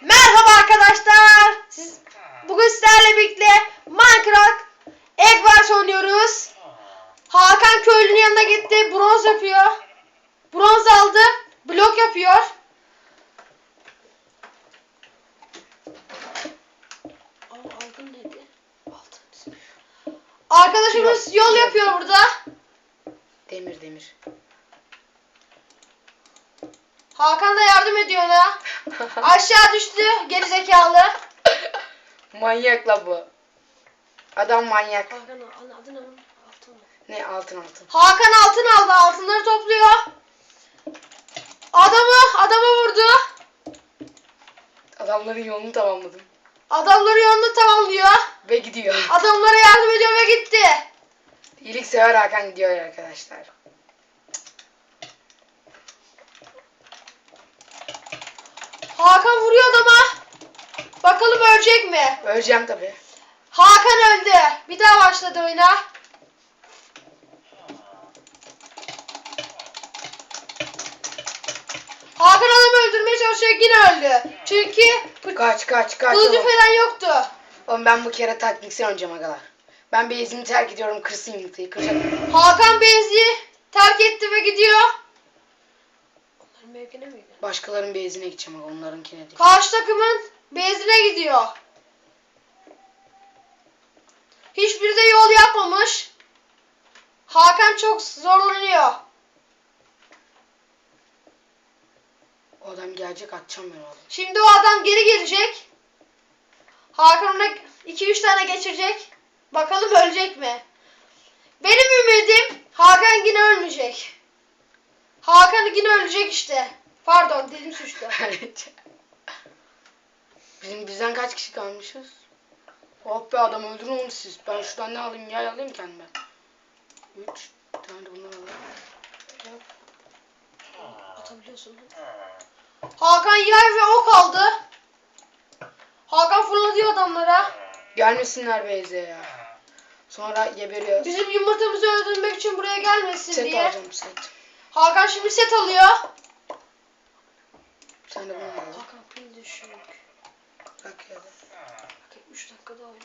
Merhaba arkadaşlar. Siz bugün sizlerle birlikte Minecraft Egg Wars oynuyoruz. Hakan köylünün yanına gitti. Bronz yapıyor. Bronz aldı. Blok yapıyor. Altın neydi? Altın. Arkadaşımız yol yapıyor burada. Demir demir. Hakan da yardım ediyor ona. Aşağı düştü gerizekalı. manyak la bu. Adam manyak. Hakan adı, adı ne onun? Altın mı? Ne altın altın. Hakan altın aldı. Altınları topluyor. Adamı, adamı vurdu. Adamların yolunu tamamladım. Adamları yolunu tamamlıyor. Ve gidiyor. Adamlara yardım ediyor ve gitti. İyilik sever Hakan gidiyor arkadaşlar. Hakan vuruyor adama. Bakalım ölecek mi? Öleceğim tabi. Hakan öldü. Bir daha başladı oyuna. Hakan adamı öldürmeye çalışıyor yine öldü. Çünkü Kaç kaç kaç. kılıcı oğlum. falan yoktu. Oğlum ben bu kere taktiksel oynayacağım agalar. Ben base'imi terk ediyorum kırsın yumurtayı kıracak. Hakan Beyzi terk etti ve gidiyor. Onların mevkine miydi? Başkalarının base'ine gideceğim aga onlarınkine değil. Karşı takımın bezine gidiyor. Hiçbiri de yol yapmamış. Hakan çok zorlanıyor. O adam gelecek atacağım ben oğlum. Şimdi o adam geri gelecek. Hakan ona 2-3 tane geçirecek. Bakalım ölecek mi? Benim ümidim Hakan yine ölmeyecek. Hakan yine ölecek işte. Pardon dilim suçtu. Bizim bizden kaç kişi kalmışız? Oh be adam öldürün onu siz. Ben şuradan ne alayım yay alayım kendime. Üç tane de bundan alayım. Atabiliyorsun. Hakan yay ve ok aldı. Hakan fırlatıyor adamlara. Gelmesinler Beyze ya. Sonra geberiyoruz. Bizim yumurtamızı öldürmek için buraya gelmesin set diye. alacağım set. Hakan şimdi set alıyor. Sen de bunu al. Hakan pil düşük. Bak ya. Bak 3 dakikada oyna.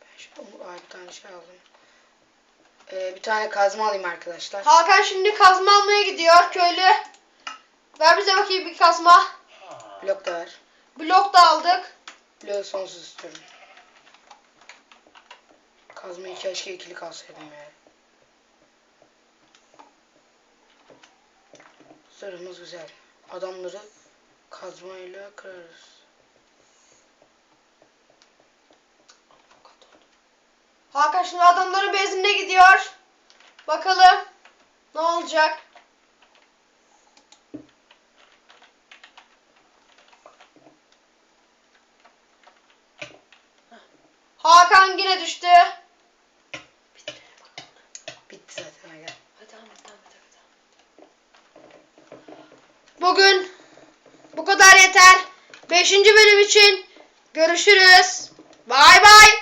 Ben şu ay bir tane şey aldım. Ee, bir tane kazma alayım arkadaşlar. Hakan şimdi kazma almaya gidiyor köylü. Ver bize bakayım bir kazma. Blok da ver. Blok da aldık. Bloğu sonsuz istiyorum. Kazmayı keşke ikili kalsaydım ya. Zırhımız güzel. Adamları kazmayla kırarız. Hakan şimdi adamların bezine gidiyor. Bakalım ne olacak. Hakan yine düştü. Bugün bu kadar yeter. Beşinci bölüm için görüşürüz. Bay bay.